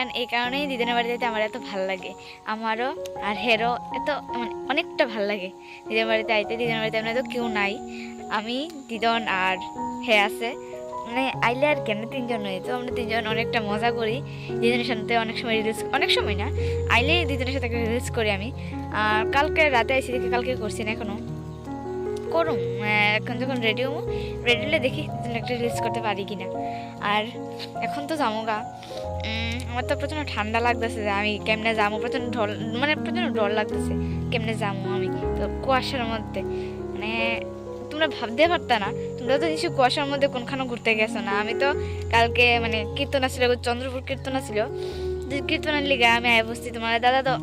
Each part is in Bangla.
কারণ এই কারণেই দিদিনের বাড়িতে যেতে আমার এত ভালো লাগে। আমারও আর হেরও এত মানে অনেকটা ভালো লাগে। দিদিনের বাড়িতে আইতে দিদিনের বাড়িতে আমরা তো কেউ নাই। আমি, দিদন আর হে আছে। মানে আইলে আর কেন তিনজন হয়ে তো আমরা তিনজন অনেকটা মজা করি। দিদিনের সাথে অনেক সময় রিলস অনেক সময় না আইলে দিদিনের সাথে রিলস করি আমি। আর কালকে রাতে আইসি দেখি কালকে করছি না এখনও। করুম? এখন যখন রেডি হব রেডি হলে দেখি একটা রিলস করতে পারি কি না আর এখন তো যাব গা আমার তো প্রচণ্ড ঠান্ডা লাগতেছে, যে আমি কেমনে যাব প্রচণ্ড ঢল মানে প্রচণ্ড ডর লাগতেছে, কেমনে যাব আমি? তো কুয়াশার মধ্যে। মানে তোমরা ভাবতে পারতা না, তোমরা তো নিশ্চয়ই কুয়াশার মধ্যে কোনখানে ঘুরতে গেছো না? আমি তো কালকে মানে কীর্তন ছিল চন্দ্রপুর কীর্তন ছিল কীর্তনের লিগে আমি আয় বসছি, তোমার দাদা তো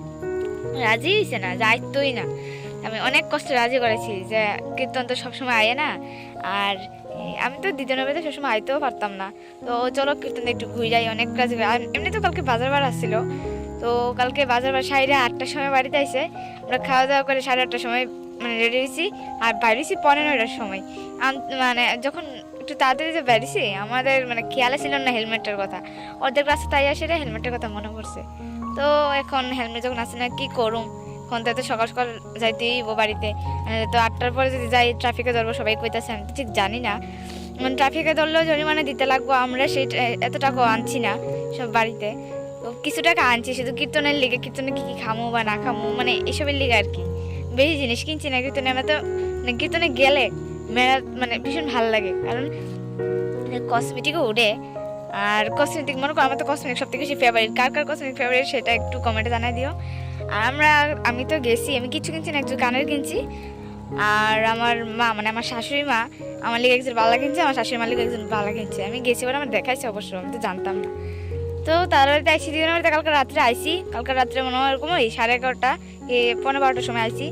রাজি হয়েছে না, যাইতোই না। আমি অনেক কষ্ট রাজি করেছি যে কীর্তন তো সবসময় আয় না। আর আমি তো দিদিনের বাড়িতে সবসময় আইতেও পারতাম না। তো চলো কীর্তন একটু ঘুরে যাই অনেক কাজ এমনি তো কালকে বাজার বার আসছিল। তো কালকে বাজার বার সাইডে আটটার সময় বাড়িতে আসে আমরা খাওয়া দাওয়া করে সাড়ে আটটার সময় মানে রেডি হয়েছি। আর বাইরেছি পনেরোটার সময়। মানে যখন একটু তাড়াতাড়ি যে বেরিয়েছি, আমাদের মানে খেয়ালে ছিল না হেলমেটের কথা। অর্ধেক রাস্তা তাই আসে হেলমেটের কথা মনে পড়ছে। তো এখন হেলমেট যখন আসে না, কি করুম? এখন তো সকাল সকাল যাইতেই বাড়িতে। তো আটটার পরে যদি যাই ট্রাফিকে ধরবো, সবাই কইতাছে, আমি তো ঠিক জানি না। মানে ট্রাফিকে ধরলেও জরিমানা দিতে লাগবো, আমরা সেই এত টাকা আনছি না সব বাড়িতে। তো কিছু টাকা আনছি, শুধু কীর্তনের লিগে, কীর্তনে কী কী খামো বা না খামো মানে এসবের লিগে আর কি। বেশি জিনিস কিনছি না কীর্তনে, আমরা তো মানে কীর্তনে গেলে মেলা মানে ভীষণ ভালো লাগে। কারণ কসমেটিকও উঠে, আর কসমেটিক মনে করো, আমার তো কসমেটিক সব থেকে বেশি ফেভারিট কার কার কসমেটিক ফেভারিট সেটা একটু কমেন্টে জানাই দিও। আমরা, আমি তো গেছি, আমি কিছু কিনছি না, একটু কানের কিনছি। আর আমার মা মানে আমার শাশুড়ি মা, আমার লিগে একজন বালা কিনছে, আমার শাশুড়ি মালিক একজন বালা কিনছে। আমি গেছি বলে আমার দেখাইছে অবশ্য, আমি তো জানতাম না। তো তারপরে আইসি দিনের বাড়িতে কালকে রাত্রে আইসি কালকে রাত্রে মনে হয় এরকম ওই সাড়ে এগারোটা, এ পনেরো বারোটার সময় আইসি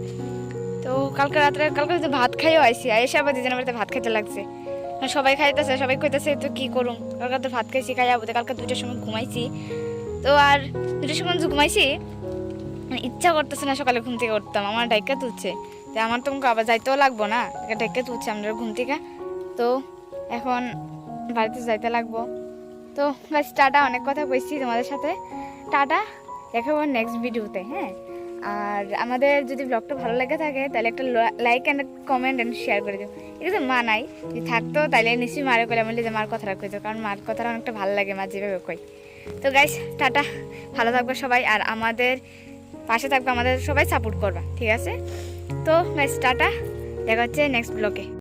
তো কালকে রাত্রে, কালকে তো ভাত খাইও আইসি এসে আবার দিদিনের বাড়িতে ভাত খাইতে লাগছে। সবাই খাইতেছে, সবাই কইতেছে, তো কি করুম? কালকে তো ভাত খাইছি খাই যাব কালকে দুইটার সময় ঘুমাইছি। তো আর দুটোর সময় ঘুমাইছি মানে ইচ্ছা করতেছে না সকালে ঘুম থেকে উঠতাম আমার ডাইকা তুলছে। তো আমার তো আবার যাইতেও লাগবো না ডাইকা তুলছে আমরা ঘুম থেকে। তো এখন বাড়িতে যাইতে লাগবো। তো বাস টাটা, অনেক কথা কইছি তোমাদের সাথে। টাটা দেখাবো নেক্সট ভিডিওতে হ্যাঁ? আর আমাদের যদি ব্লগটা ভালো লেগে থাকে, তাহলে একটা like and comment and share করে দিও। ঠিক আছে মা নাই, যদি থাকতো তাহলে নিশ্চয়ই মারে করে আমি যে মার কথাটা কইতো, কারণ মার কথাটা অনেকটা ভালো লাগে, মা যেভাবে কই তো গাইস টাটা, ভালো থাকবে সবাই। আর আমাদের পাশে থাকবে, আমাদের সবাই সাপোর্ট করবা, ঠিক আছে? তো গাইস টাটা, দেখা হচ্ছে নেক্সট ব্লগে